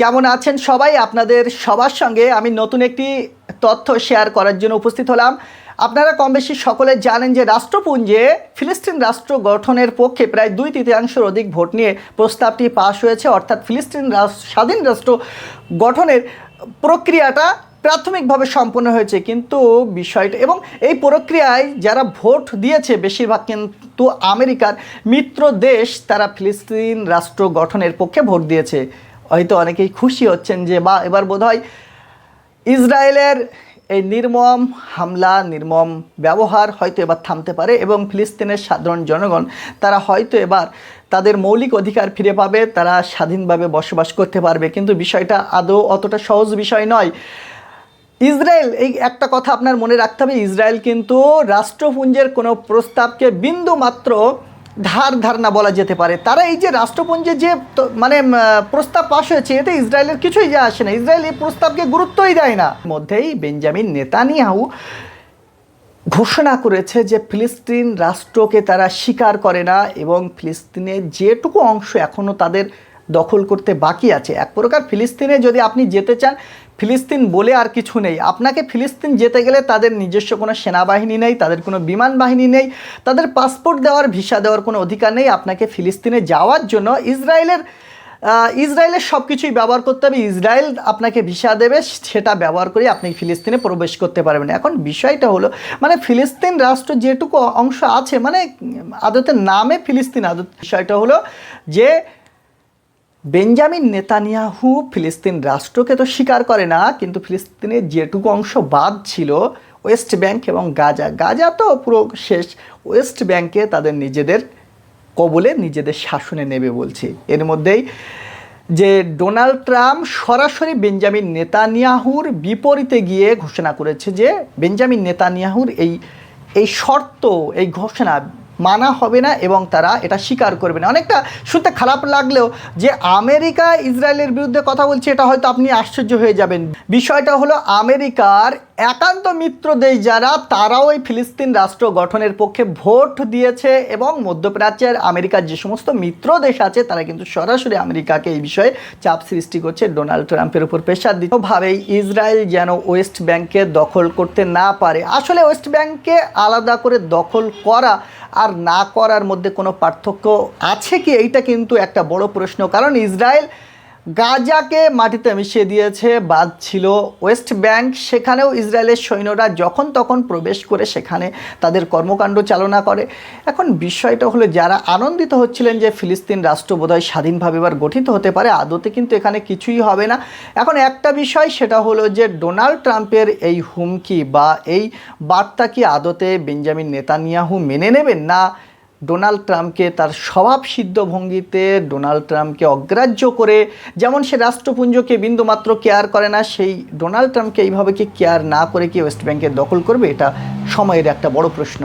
কেমন আছেন সবাই? আপনাদের সবার সঙ্গে আমি নতুন একটি তথ্য শেয়ার করার জন্য উপস্থিত হলাম। আপনারা কম বেশি সকলে জানেন যে রাষ্ট্রপুঞ্জে ফিলিস্তিন রাষ্ট্র গঠনের পক্ষে প্রায় দুই তৃতীয়াংশের অধিক ভোট নিয়ে প্রস্তাবটি পাশ হয়েছে। অর্থাৎ ফিলিস্তিন স্বাধীন রাষ্ট্র গঠনের প্রক্রিয়াটা প্রাথমিকভাবে সম্পন্ন হয়েছে। কিন্তু বিষয়টা, এবং এই প্রক্রিয়ায় যারা ভোট দিয়েছে, বেশিরভাগ কিন্তু আমেরিকার মিত্র দেশ, তারা ফিলিস্তিন রাষ্ট্র গঠনের পক্ষে ভোট দিয়েছে। হয়তো অনেকেই খুশি হচ্ছেন যে বা এবার বোধহয় ইসরায়েলের এই নির্মম হামলা, নির্মম ব্যবহার হয়তো এবার থামতে পারে এবং ফিলিস্তিনের সাধারণ জনগণ, তারা হয়তো এবার তাদের মৌলিক অধিকার ফিরে পাবে, তারা স্বাধীনভাবে বসবাস করতে পারবে। কিন্তু বিষয়টা আদৌ অতটা সহজ বিষয় নয়। ইসরায়েল, এই একটা কথা আপনার মনে রাখতে হবে, ইসরায়েল কিন্তু রাষ্ট্রপুঞ্জের কোনো প্রস্তাবকে বিন্দু মাত্র ধার ধারণা বলা যেতে পারে। তারা এই যে রাষ্ট্রপুঞ্জে যে মানে প্রস্তাব পাশ হয়েছে, এতে ইসরায়েলের কিছুই যা আসে না। ইসরায়েল এই প্রস্তাবকে গুরুত্বই দেয় না। মধ্যেই বেঞ্জামিন নেতানিয়াহু ঘোষণা করেছে যে ফিলিস্তিন রাষ্ট্রকে তারা স্বীকার করে না এবং ফিলিস্তিনের যেটুকু অংশ এখনও তাদের দখল করতে বাকি আছে। এক প্রকার ফিলিস্তিনে যদি আপনি যেতে চান ফিলিস্তিন বলে আর কিছু নেই। আপনাকে ফিলিস্তিন যেতে গেলে তাদের নিজস্ব কোনো সেনাবাহিনী নেই, তাদের কোনো বিমান বাহিনী নেই, তাদের পাসপোর্ট দেওয়ার, ভিসা দেওয়ার কোনো অধিকার নেই। আপনাকে ফিলিস্তিনে যাওয়ার জন্য ইসরায়েলের ইসরায়েলের সব কিছুই ব্যবহার করতে হবে। ইসরায়েল আপনাকে ভিসা দেবে, সেটা ব্যবহার করে আপনি ফিলিস্তিনে প্রবেশ করতে পারবেন। এখন বিষয়টা হলো মানে ফিলিস্তিন রাষ্ট্র যেটুকু অংশ আছে মানে আদতে নামে ফিলিস্তিন, আদত বিষয়টা হলো যে বেঞ্জামিন নেতানিয়াহু ফিলিস্তিন রাষ্ট্রকে তো স্বীকার করে না, কিন্তু ফিলিস্তিনের যেটুকু অংশ বাদ ছিল, ওয়েস্ট ব্যাংক এবং গাজা। গাজা তো পুরো শেষ। ওয়েস্ট ব্যাংকে তাদের নিজেদের কবলে, নিজেদের শাসনে নেবে বলছে। এর মধ্যেই যে ডোনাল্ড ট্রাম্প সরাসরি বেঞ্জামিন নেতানিয়াহুর বিপরীতে গিয়ে ঘোষণা করেছে যে, বেঞ্জামিন নেতানিয়াহুর এই এই শর্ত, এই ঘোষণা মানা হবে না এবং তারা এটা স্বীকার করবে না। অনেকটা শুনতে খারাপ লাগলেও যে আমেরিকা ইসরায়েলের বিরুদ্ধে কথা বলছে, এটা হয়তো আপনি আশ্চর্য হয়ে যাবেন। বিষয়টা হলো আমেরিকার একান্ত মিত্র দেশ যারা, তারাও এই ফিলিস্তিন রাষ্ট্র গঠনের পক্ষে ভোট দিয়েছে এবং মধ্যপ্রাচ্যের আমেরিকার যে সমস্ত মিত্র দেশ আছে, তারা কিন্তু সরাসরি আমেরিকাকে এই বিষয়ে চাপ সৃষ্টি করছে। ডোনাল্ড ট্রাম্পের উপর প্রেশার দিতে ভাবেই ইসরায়েল যেন ওয়েস্ট ব্যাংকে দখল করতে না পারে। আসলে ওয়েস্ট ব্যাংকে আলাদা করে দখল করা আর না করার মধ্যে কোনো পার্থক্য আছে কি? এইটা কিন্তু একটা বড় প্রশ্ন। কারণ ইসরায়েল গাজাকে মাটিতে মিশিয়ে দিয়েছে, বাদ ছিল ওয়েস্ট ব্যাংক। সেখানেও ইসরায়েলের সৈন্যরা যখন তখন প্রবেশ করে সেখানে তাদের কর্মকাণ্ড চালনা করে। এখন বিষয়টা হলো, যারা আনন্দিত হচ্ছিলেন যে ফিলিস্তিন রাষ্ট্র বোধহয় স্বাধীনভাবে এবার গঠিত হতে পারে, আদতে কিন্তু এখানে কিছুই হবে না। এখন একটা বিষয়, সেটা হলো যে ডোনাল্ড ট্রাম্পের এই হুমকি বা এই বার্তা কি আদতে বেঞ্জামিন নেতানিয়াহু মেনে নেবেন না ডোনাল্ড ট্রাম্পকে তার স্বভাব সিদ্ধ ভঙ্গিতে ডোনাল্ড ট্রাম্পকে অগ্রাহ্য করে, যেমন সে রাষ্ট্রপুঞ্জকে বিন্দুমাত্র কেয়ার করে না, সেই ডোনাল্ড ট্রাম্পকে এইভাবে কি কেয়ার না করে কি ওয়েস্ট ব্যাঙ্কে দখল করবে? এটা সময়ের একটা বড় প্রশ্ন।